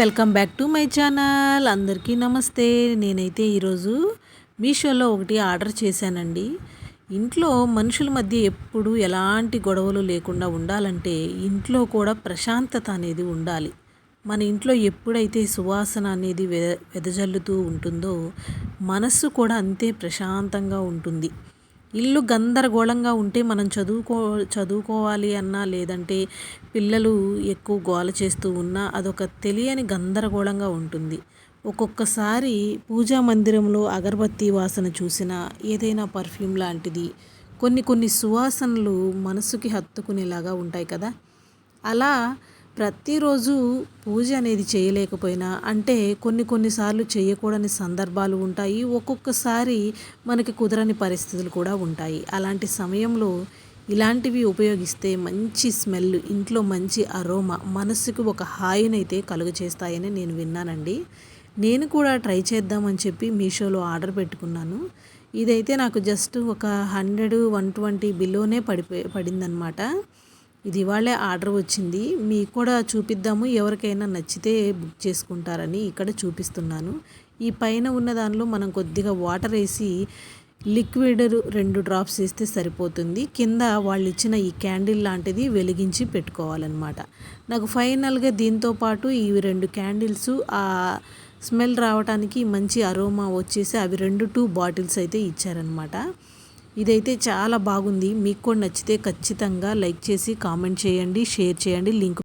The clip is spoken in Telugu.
Welcome back to my channel. అందరికీ నమస్తే. నేనైతే ఈరోజు మీషోలో ఒకటి ఆర్డర్ చేశానండి. ఇంట్లో మనుషుల మధ్య ఎప్పుడు ఎలాంటి గొడవలు లేకుండా ఉండాలంటే ఇంట్లో కూడా ప్రశాంతత అనేది ఉండాలి. మన ఇంట్లో ఎప్పుడైతే సువాసన అనేది వె వెదజల్లుతూ ఉంటుందో మనస్సు కూడా అంతే ప్రశాంతంగా ఉంటుంది. ఇల్లు గందరగోళంగా ఉంటే మనం చదువుకో చదువుకోవాలి అన్నా లేదంటే పిల్లలు ఎక్కువ గోల చేస్తూ ఉన్నా అదొక తెలియని గందరగోళంగా ఉంటుంది. ఒక్కొక్కసారి పూజా మందిరంలో అగరబత్తి వాసన చూసినా ఏదైనా పర్ఫ్యూమ్ లాంటిది కొన్ని కొన్ని సువాసనలు మనసుకి హత్తుకునేలాగా ఉంటాయి కదా. అలా ప్రతిరోజు పూజ అనేది చేయలేకపోయినా అంటే కొన్ని కొన్నిసార్లు చేయకూడని సందర్భాలు ఉంటాయి. ఒక్కొక్కసారి మనకి కుదరని పరిస్థితులు కూడా ఉంటాయి. అలాంటి సమయంలో ఇలాంటివి ఉపయోగిస్తే మంచి స్మెల్ ఇంట్లో మంచి అరోమా మనసుకు ఒక హాయినైతే కలుగు చేస్తాయని నేను విన్నానండి. నేను కూడా ట్రై చేద్దామని చెప్పి మీషోలో ఆర్డర్ పెట్టుకున్నాను. ఇదైతే నాకు జస్ట్ ఒక హండ్రెడ్ వన్ ట్వంటీ బిలోనే పడిపోయి పడిందనమాట. ఇది వాళ్ళే ఆర్డర్ వచ్చింది. మీకు కూడా చూపిద్దాము. ఎవరికైనా నచ్చితే బుక్ చేసుకుంటారని ఇక్కడ చూపిస్తున్నాను. ఈ పైన ఉన్న దానిలో మనం కొద్దిగా వాటర్ వేసి లిక్విడ్ రెండు డ్రాప్స్ వేస్తే సరిపోతుంది. కింద వాళ్ళు ఇచ్చిన ఈ క్యాండిల్ లాంటిది వెలిగించి పెట్టుకోవాలన్నమాట. నాకు ఫైనల్గా దీంతో పాటు ఈ రెండు క్యాండిల్స్ ఆ స్మెల్ రావడానికి మంచి అరోమా వచ్చేసి అవి రెండు టూ బాటిల్స్ అయితే ఇచ్చారనమాట ఇదైతే చాలా బాగుంది. మీకు కూడా నచ్చితే ఖచ్చితంగా లైక్ చేసి కామెంట్ చేయండి షేర్ చేయండి. లింక్